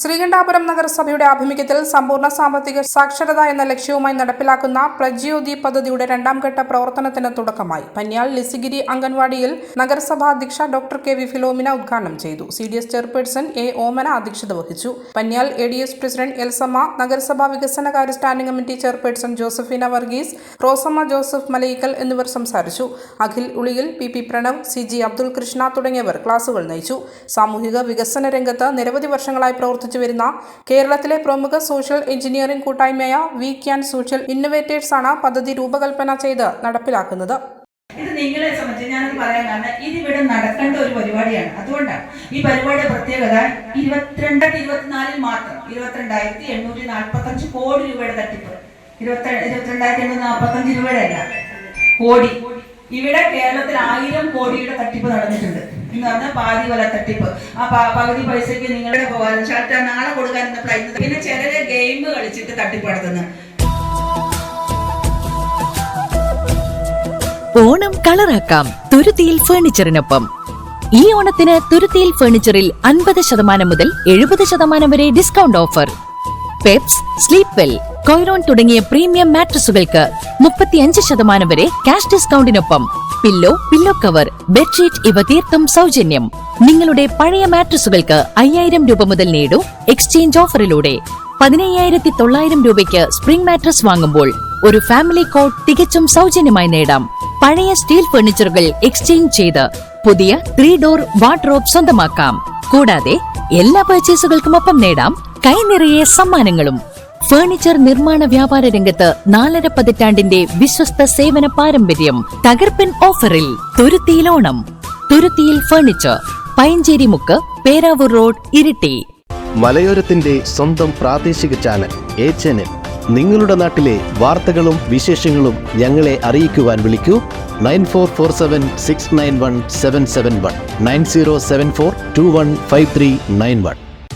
ശ്രീകണ്ഠാപുരം നഗരസഭയുടെ ആഭിമുഖ്യത്തിൽ സമ്പൂർണ സാമ്പത്തിക സാക്ഷരത എന്ന ലക്ഷ്യവുമായി നടപ്പിലാക്കുന്ന പ്രജ്യോതി പദ്ധതിയുടെ രണ്ടാം ഘട്ട പ്രവർത്തനത്തിന് തുടക്കമായി. പന്യാൽ ലിസിഗിരി അംഗൻവാടിയിൽ നഗരസഭാ അധ്യക്ഷ ഡോക്ടർ കെ വി ഫിലോമിന ഉദ്ഘാടനം ചെയ്തു. C D S chairperson A Omana അധ്യക്ഷത വഹിച്ചു. Panyal A D S president Elsamma നഗരസഭാ വികസനകാര്യ standing committee chairperson Josephina Varghese Rosamma Joseph Malayikkal എന്നിവർ സംസാരിച്ചു. Akhil Uliyil P P Pranav C G Abdul Krishna തുടങ്ങിയവർ ക്ലാസുകൾ നയിച്ചു. സാമൂഹിക വികസന രംഗത്ത് നിരവധി വർഷങ്ങളായി പ്രവർത്തിച്ചു വരുന്ന കേരളത്തിലെ പ്രമുഖ സോഷ്യൽ എഞ്ചിനീയറിംഗ് കൂട്ടായ്മയായ വി ക്യാൻ സോഷ്യൽ ഇന്നോവേറ്റേഴ്സ് ആണ് പദ്ധതി രൂപകൽപ്പന ചെയ്ത് നടപ്പിലാക്കുന്നത്. ഇത് നിങ്ങളെ സംബന്ധിച്ച് ഞാനത് പറയാൻ കാരണം ഇതിവിടെ നടക്കേണ്ട ഒരു പരിപാടിയാണ്. അതുകൊണ്ടാണ് ഈ പരിപാടിയുടെ പ്രത്യേകത ഇരുപത്തിരണ്ടായിരത്തി ഇരുപത്തിനാലിൽ മാത്രം ഇരുപത്തിരണ്ടായിരത്തി എണ്ണൂറ്റി നാൽപ്പത്തി അഞ്ച് കോടി രൂപയുടെ തട്ടിപ്പ്. ഇരുപത്തി ഇരുപത്തിരണ്ടായിരത്തി എണ്ണൂറ്റി നാൽപ്പത്തി അഞ്ച് രൂപയുടെ അല്ല. കോടി. ഇവിടെ കേരളത്തിൽ ആയിരം കോടിയുടെ തട്ടിപ്പ് നടന്നിട്ടുണ്ട്. എന്ന് പറഞ്ഞാൽ പാതി വല തട്ടിപ്പ്. ആ പകുതി പൈസയ്ക്ക് നിങ്ങളുടെ ഷർട്ട് നാളെ കൊടുക്കാൻ പിന്നെ ചിലര് ഗെയിം കളിച്ചിട്ട് തട്ടിപ്പ് നടത്തുന്നു. ഓണം കളറാക്കാം. തുരുത്തിയിൽ ഫർണിച്ചറിനൊപ്പം ഈ ഓണത്തിന് തുരുത്തിയിൽ ഫേണിച്ചറിൽ അൻപത് ശതമാനം മുതൽ എഴുപത് ശതമാനം വരെ discount offer Peps Sleepwell Kurlon തുടങ്ങിയ പ്രീമിയം മാട്രസുകൾക്ക് മുപ്പത്തിയഞ്ച് ശതമാനം വരെ ക്യാഷ് ഡിസ്കൗണ്ടിനൊപ്പം പില്ലോ പില്ലോ കവർ ബെഡ്ഷീറ്റ് ഇവ തീർത്തും സൗജന്യം. നിങ്ങളുടെ പഴയ മാട്രസുകൾക്ക് അയ്യായിരം രൂപ മുതൽ നേടൂ എക്സ്ചേഞ്ച് ഓഫറിലൂടെ പതിനയ്യായിരത്തി തൊള്ളായിരം രൂപയ്ക്ക് സ്പ്രിംഗ് മാട്രസ് വാങ്ങുമ്പോൾ ഒരു ഫാമിലി കോട്ട് തികച്ചും സൗജന്യമായി നേടാം. പഴയ സ്റ്റീൽ ഫർണിച്ചറുകൾ എക്സ്ചേഞ്ച് ചെയ്ത് പുതിയ ത്രീ ഡോർ വാർഡ്രോബ് സ്വന്തമാക്കാം. കൂടാതെ എല്ലാ പർച്ചേസുകൾക്കും ഒപ്പം നേടാം കൈനിറയെ സമ്മാനങ്ങളും. ഫർണിച്ചർ നിർമ്മാണ വ്യാപാര രംഗത്ത് നാലര പതിറ്റാണ്ടിന്റെ വിശ്വസ്ത സേവന പാരമ്പര്യം തകർപ്പൻ ഓഫറിൽ തുരുത്തിയിൽ ഓണം. തുരുത്തിയിൽ ഫർണിച്ചർ പയഞ്ചേരി മുക്ക് പേരാവൂർ റോഡ് ഇരിട്ടി. മലയോരത്തിന്റെ സ്വന്തം പ്രാദേശിക ചാനൽ എ ചാനൽ. നിങ്ങളുടെ നാട്ടിലെ വാർത്തകളും വിശേഷങ്ങളും ഞങ്ങളെ അറിയിക്കുവാൻ വിളിക്കൂ. Nine four four seven six nine one seven seven one. Nine zero seven four two one five three nine one.